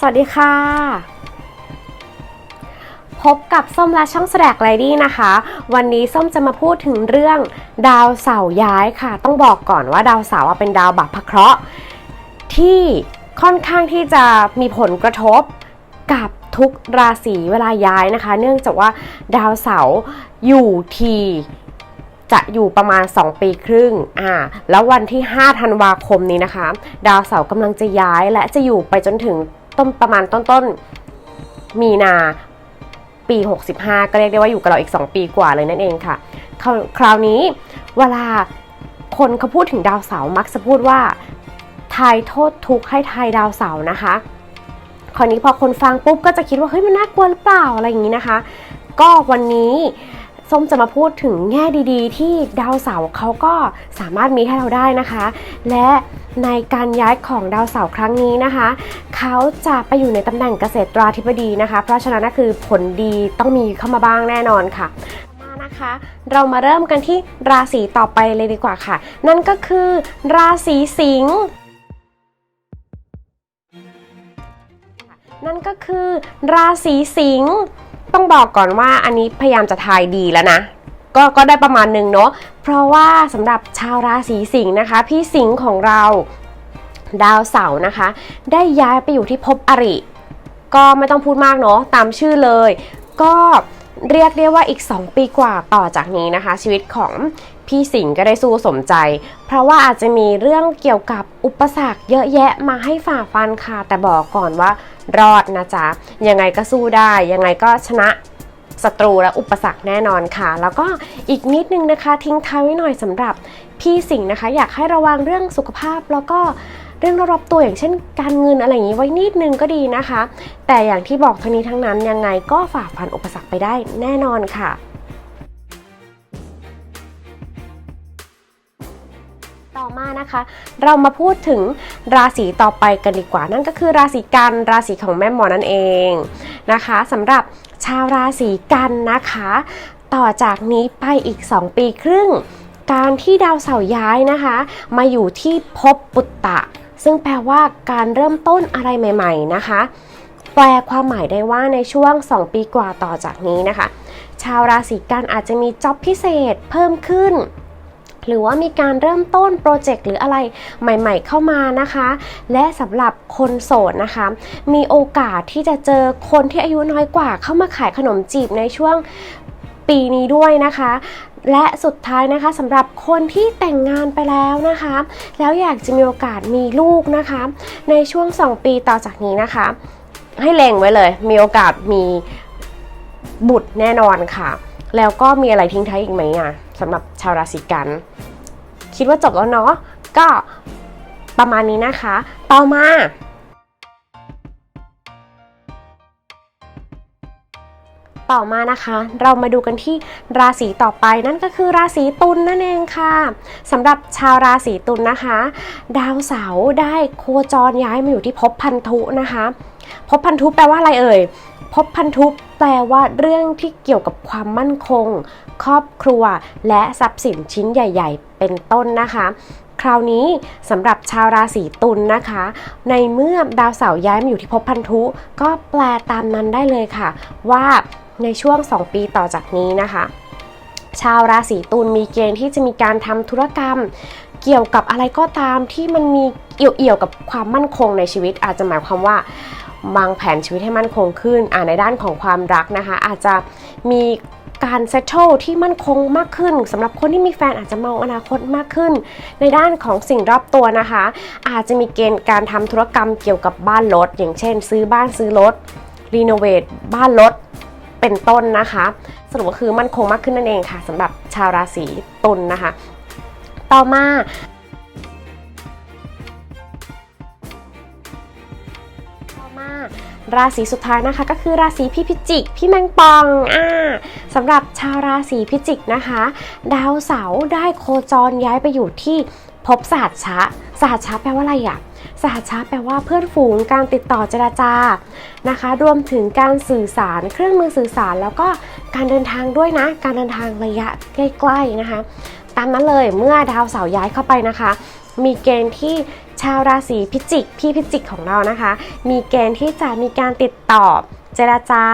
สวัสดีค่ะ พบกับส้มและช่องแสดกไลดี้นะคะ วันนี้ส้มจะมาพูดถึงเรื่องดาวเสาร์ย้ายค่ะ ต้องบอกก่อนว่าดาวเสาร์เป็นดาวบัพพะเคราะห์ที่ค่อนข้างที่จะมีผลกระทบกับทุกราศีเวลาย้ายนะคะ เนื่องจากว่าดาวเสาร์อยู่ทีจะอยู่ประมาณ 2 ปีครึ่ง อ่า แล้ววันที่ 5 ธันวาคมนี้นะคะ ดาวเสาร์กำลังจะย้ายและจะอยู่ไปจนถึง ต้นประมาณต้นๆมีนาปี 65 ก็เรียกได้ว่าอยู่กับเราอีก 2 ปีกว่าเลยนั่นเองค่ะคราวคราวนี้เวลาคนเขาพูดถึงดาวเสาร์มักจะพูดว่าทายโทษทุกข์ให้ทายดาวเสาร์นะคะคราวนี้พอคนฟังปุ๊บก็จะคิดว่าเฮ้ยมันน่ากลัวหรือเปล่าอะไรอย่างนี้นะคะ ก็วันนี้ส้มจะมาพูดถึงแง่ดีๆ ที่ดาวเสาร์เขาก็สามารถมีให้เราได้นะคะ และ ในการย้ายของดาวเสาร์ครั้งนี้นะคะ เขาจะไปอยู่ในตำแหน่งเกษตราธิบดีนะคะ เพราะฉะนั้นก็คือผลดีต้องมีเข้ามาบ้างแน่นอนค่ะมานะคะเรามาเริ่มกันที่ราศีต่อไปเลยดีกว่าค่ะ นั่นก็คือราศีสิงห์ นั่นก็คือราศีสิงห์ ต้องบอกก่อนว่าอันนี้พยายามจะทายดีแล้วนะ ก็ก็ได้ประมาณหนึ่งเนาะเพราะว่าสำหรับชาวราศีสิงห์นะคะ พี่สิงห์ของเราดาวเสาร์นะคะ ได้ย้ายไปอยู่ที่ภพอริ ก็ไม่ต้องพูดมากเนาะตามชื่อเลย ก็เรียกได้ว่าอีก 2 ปีกว่าต่อจากนี้นะคะ ชีวิตของพี่สิงห์ก็ได้สู้สมใจ เพราะว่าอาจจะมีเรื่องเกี่ยวกับอุปสรรคเยอะแยะมาให้ฝ่าฟันค่ะ แต่บอกก่อนว่ารอดนะจ๊ะ ยังไงก็สู้ได้ ยังไงก็ชนะ ศัตรูและอุปสรรคแน่นอนค่ะ แล้วก็อีกนิดนึงนะคะทิ้งท้ายไว้หน่อยสำหรับพี่สิงห์นะคะ อยากให้ระวังเรื่องสุขภาพแล้วก็เรื่องรอบตัวอย่างเช่นการเงินอะไรอย่างนี้ไว้นิดนึงก็ดีนะคะ แต่อย่างที่บอกทั้งนี้ทั้งนั้นยังไงก็ฝ่าฟันอุปสรรคไปได้แน่นอนค่ะ มานะคะ เรามาพูดถึงราศีต่อไปกันดีกว่า นั่นก็คือราศีกันราศีของแม่หมอนั่นเองนะคะสำหรับชาวราศีกันนะคะ ต่อจากนี้ไปอีก 2 ปีครึ่ง การที่ดาวเสาร์ย้ายนะคะ มาอยู่ที่ภพปุตตะ ซึ่งแปลว่าการเริ่มต้นอะไรใหม่ ๆ นะคะ แปลความหมายได้ว่าในช่วง 2 ปีกว่าต่อจากนี้นะคะ ชาวราศีกันอาจจะมีจ็อบพิเศษเพิ่มขึ้น หรือว่ามีการเริ่มต้นโปรเจกต์หรืออะไรใหม่ ๆ เข้ามานะคะ และสำหรับคนโสดนะคะ มีโอกาสที่จะเจอคนที่อายุน้อยกว่า เข้ามาขายขนมจีบในช่วงปีนี้ด้วยนะคะและสุดท้ายนะคะสำหรับคนที่แต่งงานไปแล้วนะคะ แล้วอยากจะมีโอกาสมีลูกนะคะ ในช่วง 2 ปีต่อจากนี้นะคะ ให้เล็งไว้เลย มีโอกาสมีบุตรแน่นอนค่ะ แล้วก็มีอะไรทิ้งท้ายอีกไหมอะสำหรับชาวราศีกัน คิดว่าจบแล้วเนาะก็ประมาณนี้นะคะ ต่อมาต่อมานะคะ เรามาดูกันที่ราศีต่อไปนั่นก็คือราศีตุลนนั่นเองค่ะสำหรับชาวราศีตุลนะคะ ดาวเสาร์ได้โคจรย้ายมาอยู่ที่ภพพันธุนะคะภพพันธุแปลว่าอะไรเอ่ย ภพพันธุแปลว่าเรื่องที่เกี่ยวกับความมั่นคง ครอบครัว และทรัพย์สินชิ้นใหญ่ ๆ เป็นต้นนะคะ คราวนี้สำหรับชาวราศีตุลนะคะ ในเมื่อดาวเสาร์ย้ายมาอยู่ที่ภพพันธุ ก็แปลตามนั้นได้เลยค่ะ ว่าในช่วง 2 ปีต่อจากนี้นะคะ ชาวราศีตุลมีเกณฑ์ที่จะมีการทำธุรกรรมเกี่ยวกับอะไรก็ตามที่มันมีเอี่ยวๆกับความมั่นคงในชีวิตอาจจะหมายความว่า วางแผนชีวิตให้มั่นคงขึ้นอ่าในด้านของความรักนะคะ อาจจะมีการเซตโ l ที่มั่นคงมากขึ้นสำหรับคนที่มีแฟนอาจจะมองอนาคตมากขึ้น ในด้านของสิ่งรอบตัวนะคะ อาจจะมีเกณฑ์การทำธุรกรรมเกี่ยวกับบ้านรถอย่างเช่น ซื้อบ้านซื้อรถรีโนเวทบ้านรถเป็นต้นนะคะ สรุปก็คือมั่นคงมากขึ้นนั่นเองค่ะสำหรับชาวราศีตุลนะคะ ต่อมา มาราศีสุดท้ายนะคะ ก็คือราศีพี่พิจิก พี่แมงปองอ่าสำหรับชาวราศีพิจิกนะคะ ดาวเสาร์ได้โคจรย้ายไปอยู่ที่ภพสหัสชะสหัสชะแปลว่าอะไรอะสหชะแปลว่าเพื่อนฝูงการติดต่อเจราจานะคะ รวมถึงการสื่อสารเครื่องมือสื่อสารแล้วก็การเดินทางด้วยนะ การเดินทางระยะใกล้ๆนะคะ ตามนั้นเลยเมื่อดาวเสาร์ย้ายเข้าไปนะคะ มีเกณฑ์ที่ ชาวราศีพิจิก พี่พิจิกของเรานะคะ มีเกณฑ์ที่จะมีการติดต่อเจราจา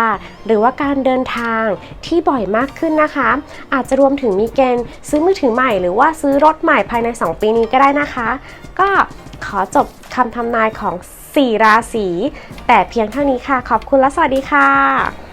หรือว่าการเดินทางที่บ่อยมากขึ้นนะคะ อาจจะรวมถึงมีเกณฑ์ซื้อมือถือใหม่ หรือว่าซื้อรถใหม่ภายใน 2 ปีนี้ก็ได้นะคะ ก็ขอจบคำทำนายของ 4 ราศีแต่เพียงเท่านี้ค่ะ ขอบคุณและสวัสดีค่ะ